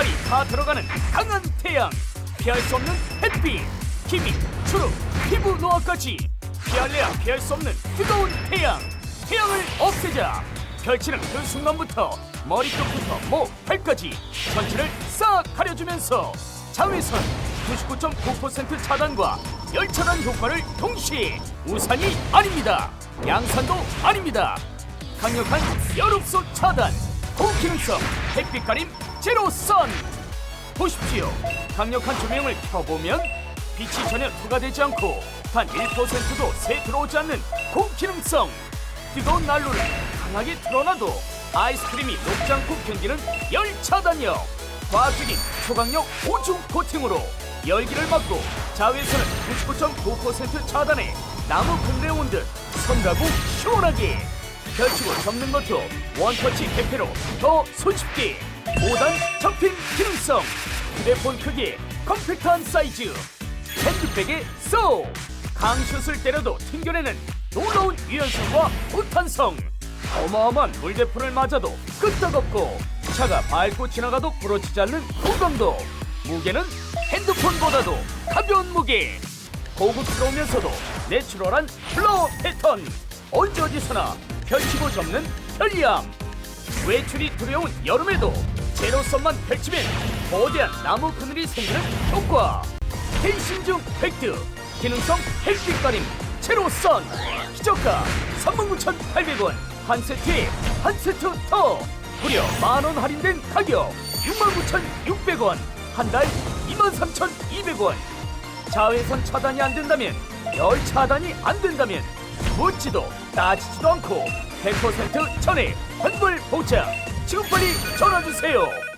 팔이 다 들어가는 강한 태양. 피할 수 없는 햇빛 기미, 주름, 피부 노화까지 피할래야 피할 수 없는 뜨거운 태양. 태양을 없애자. 펼치는 그 순간부터 머리끝부터 목, 발까지 전체를 싹 가려주면서 자외선 99.9% 차단과 열 차단 효과를 동시에 우산이 아닙니다. 양산도 아닙니다. 강력한 열흡수 차단 고기능성 햇빛 가림 제로 선! 보십시오. 강력한 조명을 켜보면 빛이 전혀 투과되지 않고 단 1%도 새 들어오지 않는 고기능성! 뜨거운 난로를 강하게 틀어놔도 아이스크림이 녹지 않고 견디는 열 차단력 과학적인 초강력 오중 코팅으로 열기를 막고 자외선을 99.9% 차단해 나무 근대 온듯 손가고 시원하게 펼치고 접는 것도 원터치 개폐로 더 손쉽게 5단 접힌 기능성 휴대폰 크기 컴팩트한 사이즈 핸드백에 쏙 강슛을 때려도 튕겨내는 놀라운 유연성과 호탄성. 어마어마한 물대포를 맞아도 끄떡없고 차가 밟고 지나가도 부러지지 않는 공감도 무게는 핸드폰보다도 가벼운 무게. 고급스러우면서도 내추럴한 플로어 패턴. 언제 어디서나 펼치고 접는 편리함. 외출이 두려운 여름에도 제로선만 펼치면 거대한 나무 그늘이 생기는 효과. 펜싱중 팩트 기능성 햇빛 가림 제로선 기저가 39,800원 한 세트에 한 세트 더. 무려 만원 할인된 가격 69,600원 한 달 23,200원. 자외선 차단이 안 된다면 열 차단이 안 된다면 묻지도 따지지도 않고 100% 전액 환불 보장 지금 빨리 전화 주세요.